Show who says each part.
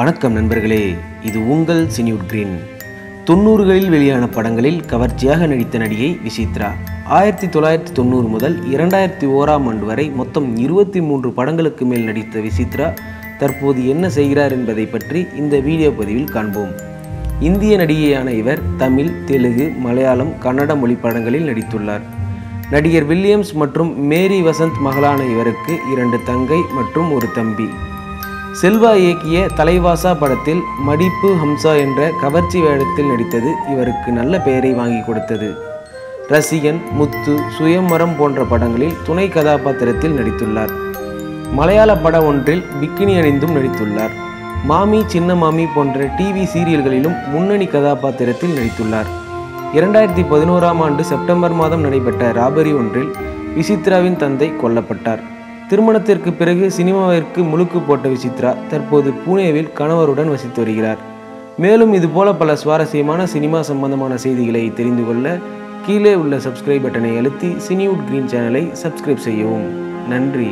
Speaker 1: வணக்கம் நண்பர்களே இது உங்கள் சினிவுட் கிரீன். தொண்ணூறுகளில் வெளியான படங்களில் கவர்ச்சியாக நடித்த நடிகை விசித்ரா. ஆயிரத்தி தொள்ளாயிரத்தி தொண்ணூறு முதல் இரண்டாயிரத்தி ஓராம் ஆண்டு வரை மொத்தம் இருபத்தி மூன்று படங்களுக்கு மேல் நடித்த விசித்ரா தற்போது என்ன செய்கிறார் என்பதை பற்றி இந்த வீடியோ பதிவில் காண்போம். இந்திய நடிகையான இவர் தமிழ் தெலுங்கு மலையாளம் கன்னட மொழி படங்களில் நடித்துள்ளார். நடிகர் வில்லியம்ஸ் மற்றும் மேரி வசந்த் மகளான இவருக்கு இரண்டு தங்கை மற்றும் ஒரு தம்பி. செல்வா இயக்கிய தலைவாசா படத்தில் மடிப்பு ஹம்சா என்ற கவர்ச்சி வேடத்தில் நடித்தது இவருக்கு நல்ல பெயரை வாங்கி கொடுத்தது. ரசிகன் முத்து சுயமரம் போன்ற படங்களில் துணை கதாபாத்திரத்தில் நடித்துள்ளார். மலையாள படம் ஒன்றில் பிக்கினி அணிந்தும் நடித்துள்ளார். மாமி சின்ன மாமி போன்ற டிவி சீரியல்களிலும் முன்னணி கதாபாத்திரத்தில் நடித்துள்ளார். இரண்டாயிரத்தி பதினோராம் ஆண்டு செப்டம்பர் மாதம் நடைபெற்ற ராபரி ஒன்றில் விசித்ராவின் தந்தை கொல்லப்பட்டார். திருமணத்திற்கு பிறகு சினிமாவிற்கு முழுக்கு போட்ட விசித்ரா தற்போது புனேவில் கணவருடன் வசித்து வருகிறார். மேலும் இதுபோல பல சுவாரஸ்யமான சினிமா சம்பந்தமான செய்திகளை தெரிந்து கொள்ள கீழே உள்ள சப்ஸ்கிரைப் பட்டனை அழுத்தி சினிவுட் கிரீன் சேனலை சப்ஸ்கிரைப் செய்யவும். நன்றி.